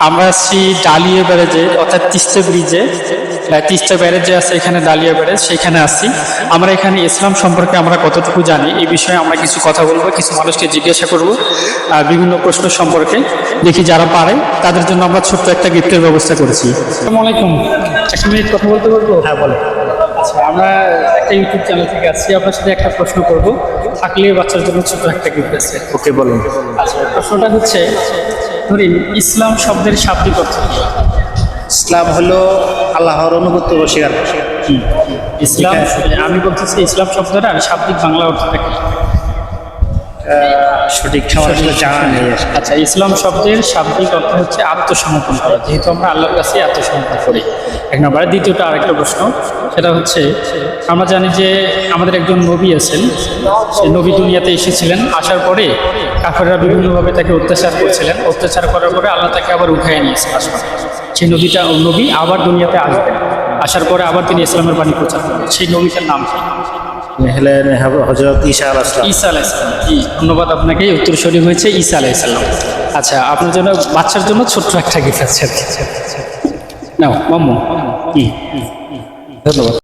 আমরা আছি ডালিয়া ব্যারেজে অর্থাৎ তিস্তা ব্রিজে। তিস্তা ব্যারেজে আছে এখানে ডালিয়া ব্যারেজ সেখানে আসছি আমরা এখানে ইসলাম সম্পর্কে আমরা কতটুকু জানি এই বিষয়ে আমরা কিছু কথা বলব কিছু মানুষকে জিজ্ঞাসা করব বিভিন্ন প্রশ্ন সম্পর্কে। দেখি যারা পারে তাদের জন্য আমরা ছোট্ট একটা গিফটের ব্যবস্থা করেছি। আসসালামু আলাইকুম। এক মিনিট কথা বলতে পারব হ্যাঁ বলে আচ্ছা আমরা একটা ইউটিউব চ্যানেল থেকে আসছি আপনার সাথে একটা প্রশ্ন করব। থাকলে বাচ্চার জন্য ছোট একটা গিফট আছে। ওকে বলুন। আচ্ছা প্রশ্নটা হচ্ছে ধরিন ইসলাম শব্দের শাব্দিক অর্থ ইসলাম হলো আল্লাহর অনুগত্য অস্বীকার স্বীকার করা। ইসলাম আমি বলতেছি ইসলাম শব্দটা শাব্দিক বাংলা অর্থটা কি? সঠিক আসলে জানা নেই। আচ্ছা ইসলাম শব্দের শাব্দিক অর্থ হচ্ছে আত্মসমর্পণ করা। যেহেতু আমরা আল্লাহর কাছে আত্মসমর্পণ করি। এক নম্বর। দ্বিতীয়টা আরেকটা প্রশ্ন। সেটা হচ্ছে, আমরা জানি যে আমাদের একজন নবী আছেন। সেই নবী দুনিয়াতে এসেছিলেন। আসার পরে কাফেররা বিভিন্নভাবে তাকে অত্যাচার করছিলেন। অত্যাচার করার পরে আল্লাহ তাকে আবার উঠায় নিয়েছেন আসমান। সেই নবীটা নবী আবার দুনিয়াতে আসবেন। আসার পরে আবার তিনি ইসলামের বাণী প্রচার করবেন। সেই নবীটার নাম হজরত ধন্যবাদ আপনাকে। উত্তরস্বরী হয়েছে ঈসা আলাইসাল্লাম আচ্ছা আপনার জন্য বাচ্চার জন্য ছোট্ট একটা গিফট আছে। ধন্যবাদ।